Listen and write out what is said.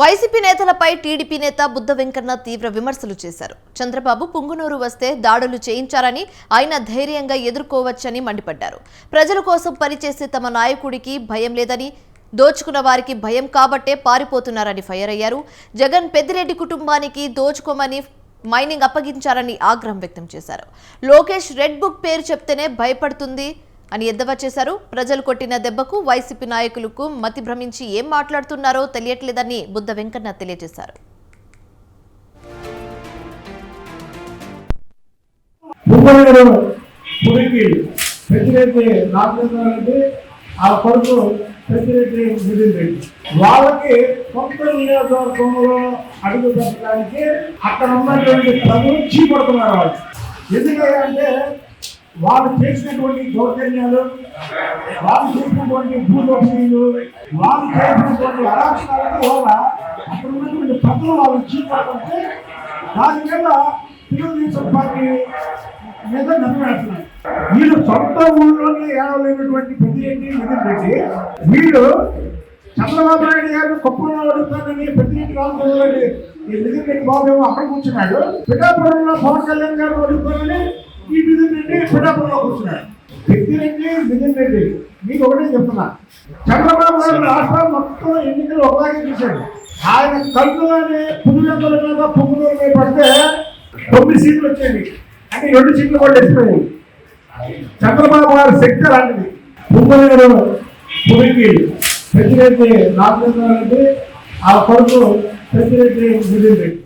YCP నేతలపై TDP నేత బుద్ధ వెంకన్న తీవ్ర విమర్శలు చేశారు. చంద్రబాబు పుంగునూరు వస్తే దాడులు చేయించారని ఆయన ధైర్యంగా ఎదుర్కోవచ్చని మండిపడ్డారు. ప్రజల కోసం పనిచేసే తమ నాయకుడికి భయం లేదని దోచుకున్న వారికి భయం కాబట్టే పారిపోతున్నారని ఫైర్ అయ్యారు. జగన్ పెద్దిరెడ్డి కుటుంబానికి దోచుకోమని మైనింగ్ అప్పగించారని ఆగ్రహం వ్యక్తం చేశారు. లోకేష్ రెడ్ బుక్ పేరు చెప్తేనే భయపడుతుంది అని ఎద్దవా చేశారు. ప్రజలు కొట్టిన దెబ్బకు వైసీపీ నాయకులకు మతి భ్రమించి ఏం మాట్లాడుతున్నారో తెలియట్లేదని బుద్ధ వెంకన్న తెలియజేశారు. ఆ కొడుకు పెద్దిరెడ్డి మిథున్ రెడ్డి వాళ్ళకి కొంత నియోజకవర్గంలో అడుగు పెట్టడానికి అక్కడ ఉన్నటువంటి ప్రజలు చీపడుతున్నారు వాళ్ళు. ఎందుకంటే వాళ్ళు చేసినటువంటి దౌర్జన్యాలు వాళ్ళు చేసినటువంటి భూదోపిడీలు వాళ్ళు చేసినటువంటి అరాక్షణాలకు వల్ల అక్కడ ఉన్నటువంటి ప్రజలు వాళ్ళు చీపడుతుంటే దాని మీద తెలుగుదేశం పార్టీ మీద నమ్మేస్తున్నారు వీళ్ళు సొంత ఊళ్ళోనే ఏడవలేనటువంటి పెద్దిరెడ్డి మిథున్ రెడ్డి వీళ్ళు చంద్రబాబు నాయుడు గారు కుప్పంలో అడుగుతానని పెద్దిరెడ్డి రామచంద్ర రెడ్డి బాబు ఏమో అక్కడ కూర్చున్నాడు. పిఠాపురంలో పవన్ కళ్యాణ్ గారు అడుగుతానని పిఠాపురంలో కూర్చున్నాడు. పెద్దిరెడ్డి మిథున్ రెడ్డి మీకు ఒకటే చెప్తున్నా. చంద్రబాబు గారు రాష్ట్రం మొత్తం ఎన్నికలు ఒకలాగే చూశాడు. ఆయన కళ్ళులోనే పులివెందుల మీద పువ్వుల మీద పడితే తొమ్మిది సీట్లు వచ్చేవి. అంటే రెండు సీట్లు కూడా వేసిపోయాయి చంద్రబాబు గారి శక్తి అలాంటిది పువ్వులు పులికి పెద్దిరెడ్డి రామచంద్రారెడ్డి ఆ కొడుకు పెద్దిరెడ్డి మిథున్ రెడ్డి